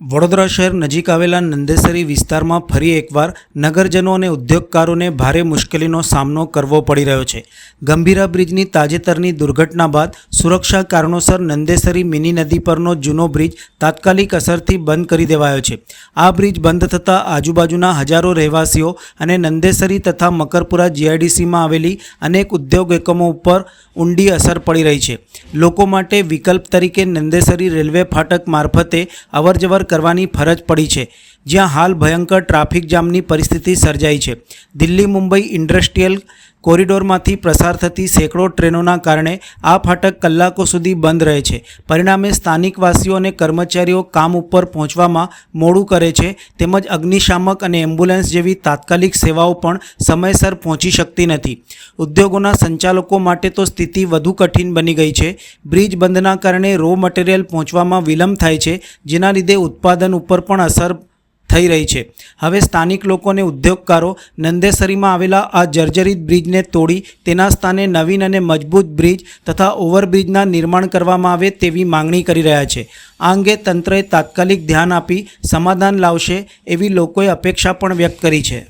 વડોદરા શહેર નજીક આવેલા નંદેસરી વિસ્તારમાં ફરી એકવાર નગરજનો અને ઉદ્યોગકારોને ભારે મુશ્કેલીનો સામનો કરવો પડી રહ્યો છે. ગંભીરા બ્રિજની તાજેતરની દુર્ઘટના બાદ સુરક્ષા કારણોસર નંદેસરી મિની નદી પરનો જૂનો બ્રિજ તાત્કાલિક અસરથી બંધ કરી દેવાયો છે. આ બ્રિજ બંધ થતાં આજુબાજુના હજારો રહેવાસીઓ અને નંદેસરી તથા મકરપુરા જીઆઈડીસીમાં આવેલી અનેક ઉદ્યોગ એકમો ઉપર ઊંડી અસર પડી રહી છે. લોકો માટે વિકલ્પ તરીકે નંદેસરી રેલવે ફાટક મારફતે અવરજવર કરવાની ફરજ પડી છે, જ્યાં હાલ ભયંકર ટ્રાફિક જામની પરિસ્થિતિ સર્જાઈ છે. દિલ્હી મુંબઈ ઇન્ડસ્ટ્રીયલ કોરિડોરમાંથી પ્રસાર થતી સેંકડો ટ્રેનોના કારણે આ ફાટક કલાકો સુધી બંધ રહે છે. પરિણામે સ્થાનિકવાસીઓ અને કર્મચારીઓ કામ ઉપર પહોંચવામાં મોડું કરે છે. તેમજ અગ્નિશામક અને એમ્બ્યુલન્સ જેવી તાત્કાલિક સેવાઓ પણ સમયસર પહોંચી શકતી નથી. ઉદ્યોગોના સંચાલકો માટે તો સ્થિતિ વધુ કઠિન બની ગઈ છે. બ્રિજ બંધના કારણે રો મટીરિયલ પહોંચવામાં વિલંબ થાય છે, જેના લીધે ઉત્પાદન ઉપર પણ અસર થઈ રહી છે. હવે સ્થાનિક લોકોને ઉદ્યોગકારો નંદેસરીમાં આવેલા આ જર્જરિત બ્રિજને તોડી તેના સ્થાને નવીન અને મજબૂત બ્રિજ તથા ઓવરબ્રિજના નિર્માણ કરવામાં આવે તેવી માંગણી કરી રહ્યા છે. આ અંગે તંત્રએ તાત્કાલિક ધ્યાન આપી સમાધાન લાવશે એવી લોકોએ અપેક્ષા પણ વ્યક્ત કરી છે.